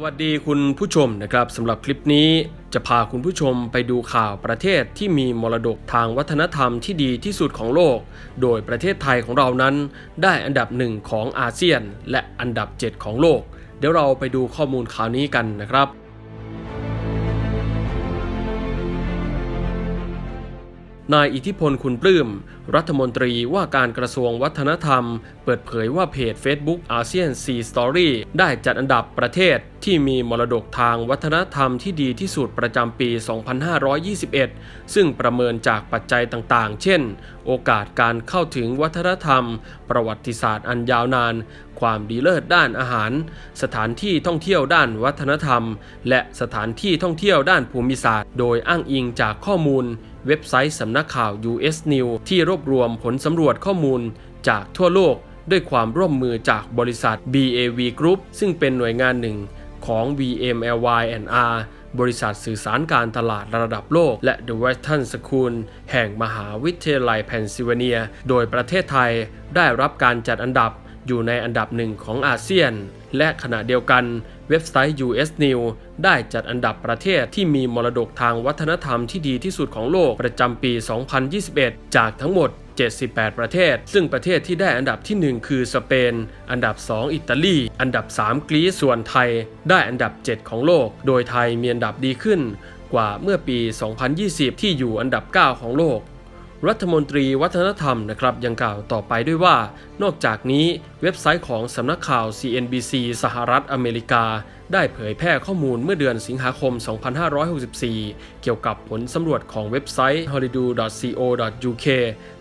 สวัสดีคุณผู้ชมนะครับสำหรับคลิปนี้จะพาคุณผู้ชมไปดูข่าวประเทศที่มีมรดกทางวัฒนธรรมที่ดีที่สุดของโลก โดยประเทศไทยของเรานั้น ได้อันดับหนึ่งของอาเซียน และอันดับ 7 ของโลก เดี๋ยวเราไปดูข้อมูลข่าวนี้กันนะครับ นายอิทธิพลคุณปลื้ม รัฐมนตรีว่าการกระทรวงวัฒนธรรม เปิดเผยว่าเพจ Facebook อาเซียน Sea Story ได้จัดอันดับประเทศที่มีมรดกทางวัฒนธรรมที่ดีที่สุดประจำปี 2521 ซึ่งประเมินจากปัจจัยต่างๆ เช่น โอกาสการเข้าถึงวัฒนธรรม ประวัติศาสตร์อันยาวนาน ความดีเลิศด้านอาหาร สถานที่ท่องเที่ยวด้านวัฒนธรรม และสถานที่ท่องเที่ยวด้านภูมิศาสตร์ โดยอ้างอิงจากข้อมูล เว็บไซต์สำนักข่าว US News ที่รวบรวมผลสำรวจข้อมูลจากทั่วโลกด้วยความร่วมมือจากบริษัท BAV Group ซึ่งเป็นหน่วยงานหนึ่งของ VMLY&R บริษัทสื่อสารการตลาดระดับโลก และ The Western School แห่งมหาวิทยาลัยเพนซิลเวเนีย โดยประเทศไทยได้รับการจัดอันดับ อยู่ในอันดับหนึ่งของอาเซียน และขณะเดียวกันเว็บไซต์ US News ได้จัดอันดับประเทศที่มีมรดกทางวัฒนธรรมที่ดีที่สุดของโลกประจำปี 2021 จากทั้งหมด 78 ประเทศ ซึ่งประเทศที่ได้อันดับที่ 1 คือสเปน อันดับ 2 อิตาลี อันดับ 3 กรีซ ส่วนไทย ได้อันดับ 7 ของโลก โดยไทยมีอันดับดีขึ้น กว่าเมื่อปี 2020 ที่อยู่อันดับ 9 ของโลก รัฐมนตรีวัฒนธรรมนะครับยังกล่าวต่อไปด้วยว่า นอกจากนี้เว็บไซต์ของสำนักข่าว CNBC สหรัฐอเมริกา ได้เผยแพร่ข้อมูลเมื่อเดือนสิงหาคม 2564 เกี่ยวกับผลสำรวจของเว็บไซต์ holiday.co.uk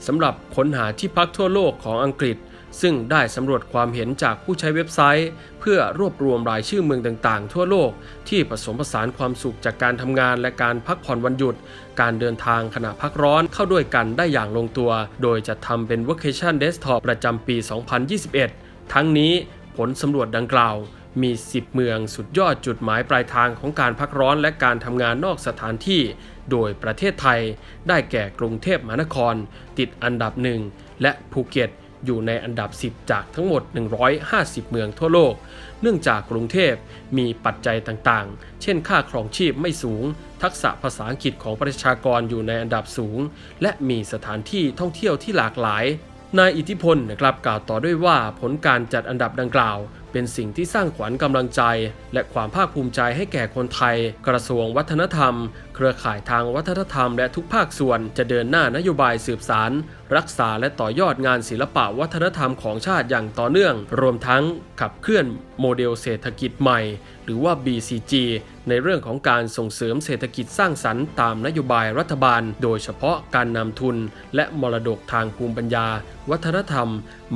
สำหรับค้นหาที่พักทั่วโลกของอังกฤษ ซึ่งได้สำรวจความเห็นจากผู้ใช้เว็บไซต์ เพื่อรวบรวมรายชื่อเมืองต่างๆ ทั่วโลก ที่ผสมผสานความสุขจากการทำงานและการพักผ่อนวันหยุด การเดินทางขณะพักร้อนเข้าด้วยกันได้อย่างลงตัว โดยจะทำเป็น Vacation Desktop ประจำปี 2021 ทั้งนี้ผลสำรวจดังกล่าวมี 10 เมืองสุดยอดจุดหมายปลายทางของการพักร้อนและการทำงานนอกสถานที่ โดยประเทศไทย ได้แก่กรุงเทพมหานคร ติดอันดับหนึ่งและภูเก็ต อยู่ในอันดับ 10 จากทั้งหมด 150 เมืองทั่วโลก เนื่องจากกรุงเทพมีปัจจัยต่างๆ เช่นค่าครองชีพไม่สูง ทักษะภาษาอังกฤษของประชากรอยู่ในอันดับสูง และมีสถานที่ท่องเที่ยวที่หลากหลาย นายอิทธิพลนะครับกล่าวต่อด้วยว่าผลการจัดอันดับดังกล่าว เป็นสิ่งที่สร้างขวัญกำลังใจ และความภาคภูมิใจให้แก่คนไทย กระทรวงวัฒนธรรม เครือข่ายทางวัฒนธรรม และทุกภาคส่วนจะเดินหน้านโยบายสืบสารรักษาและต่อยอดงานศิลปะวัฒนธรรมของชาติอย่างต่อเนื่อง รวมทั้งขับเคลื่อนโมเดลเศรษฐกิจใหม่ หรือว่า BCG ในเรื่องของการส่งเสริมเศรษฐกิจสร้างสรรค์ตามนโยบายรัฐบาล โดยเฉพาะการนำทุน และมรดกทางภูมิปัญญา วัฒนธรรม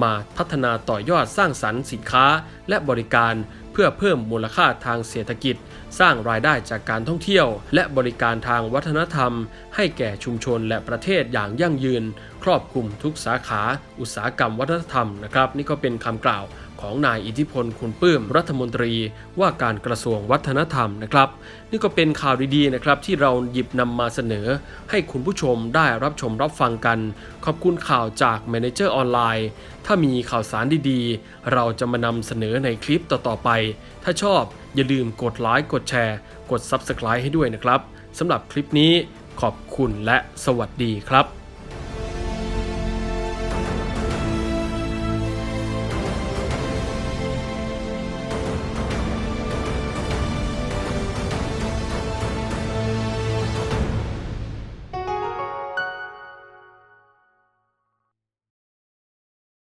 มาพัฒนาต่อยอดสร้างสรรค์สินค้า และบริการ เพื่อเพิ่มมูลค่าทางเศรษฐกิจ สร้างรายได้จากการท่องเที่ยว และบริการทางวัฒนธรรม ให้แก่ชุมชนและประเทศอย่างยั่งยืน ครอบคลุมทุกสาขา อุตสาหกรรมวัฒนธรรมนะครับ นี่ก็เป็นคำกล่าว ของนายอิทธิพลคุณปื้มรัฐมนตรีว่าการกระทรวงวัฒนธรรมนะครับ นี่ก็เป็นข่าวดีๆนะครับที่เราหยิบนำมาเสนอ ให้คุณผู้ชมได้รับชมรับฟังกัน ขอบคุณข่าวจาก Manager ออนไลน์ ถ้ามีข่าวสารดีๆ เราจะมานำเสนอในคลิปต่อๆไป ถ้าชอบอย่าลืมกดไลค์กดแชร์ กด Subscribe ให้ด้วยนะครับสำหรับคลิปนี้ขอบคุณและสวัสดีครับ